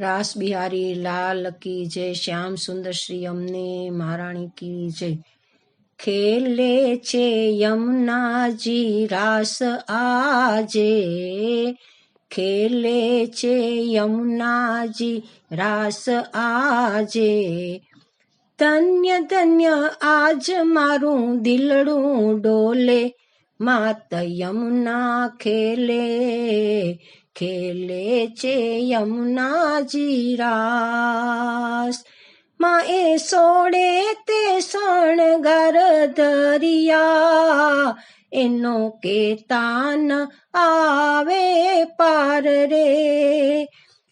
રાસ બિહારી લાલ કી જય, શ્યામ સુંદર શ્રી અમને મહારાણી કી જય. ખેલે છે યમુનાજી રાસ આજે. ખેલે છે યમુનાજી રાસ આજે. ધન્ય ધન્ય આજ મારું દિલડું ડોલે. માત યમુના ખેલે. ખેલે છે યમુનાજી રાસમાં એ સોડે તે શણગાર ધરિયા. એનો કેતાન આવે પાર રે.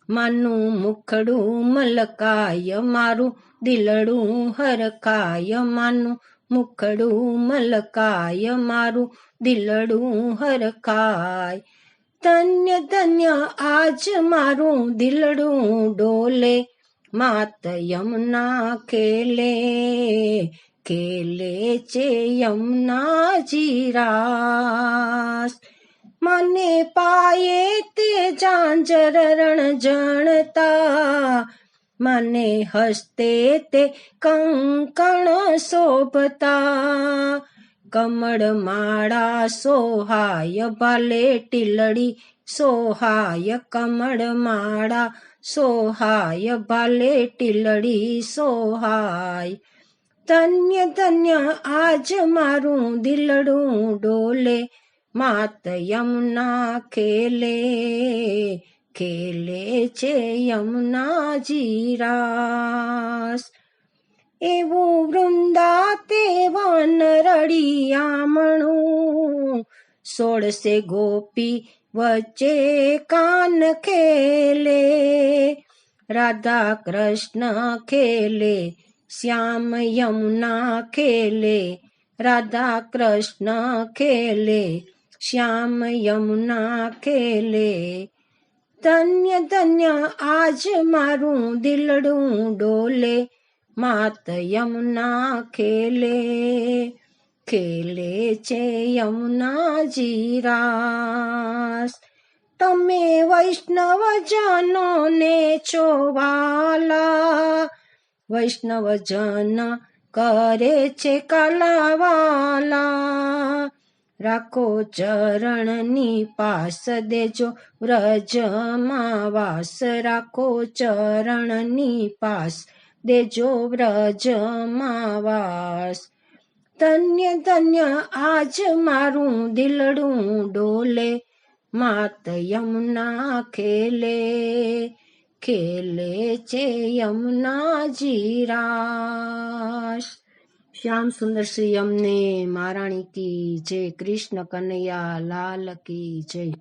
માનું મુખડું મલકાય, મારું દિલડું હરકાય માનું મુખડું મલકાય, મારું દિલડું હરકાય ધન્ય ધન્ય આજ મારું દિલડું ડોલે, માત યમના ખેલે કેલે છે યમના જીરાસ. મને પાયે તે જાંજર રણ જણતા, મને હસ્તે તે કંકણ શોભતા. કમળ માળા સોહાય ભાલે ટીલડી, સોહાય કમળ માળા સોહાય ભાલે ટીલડી, સોહાય. ધન્ય ધન્ય આજ મારું દિલડું ડોલે, માત યમુના ખેલે ખેલે છે યમુના જીરાસ. એવું વૃંદા તે વન સોળસે ગોપી વચ્ચે કાન ખેલે. રાધા કૃષ્ણ ખેલે, શ્યામ યમુના ખેલે. રાધા કૃષ્ણ ખેલે, શ્યામ યમુના ખેલે. ધન્ય ધન્ય આજ મારું દિલડું ડોલે. માત યમુના ખેલે ખેલે છે યમુના જીરાસ તમે વૈષ્ણવ જનો ને છો વાલા વૈષ્ણવ જન કરે છે કલાવાલા રાખો ચરણની પાસ દેજો વ્રજમાં વાસ રાખો ચરણની પાસ દેજો વ્રજ માવાસ ધન્ય ધન્ય આજ મારું દિલડું ડોલે માત યમુના ખેલે ખેલે છે યમુના જીરાશ શ્યામ સુંદર શ્રી અમને મહારાણી કી જય કૃષ્ણ કનૈયા લાલ કી જય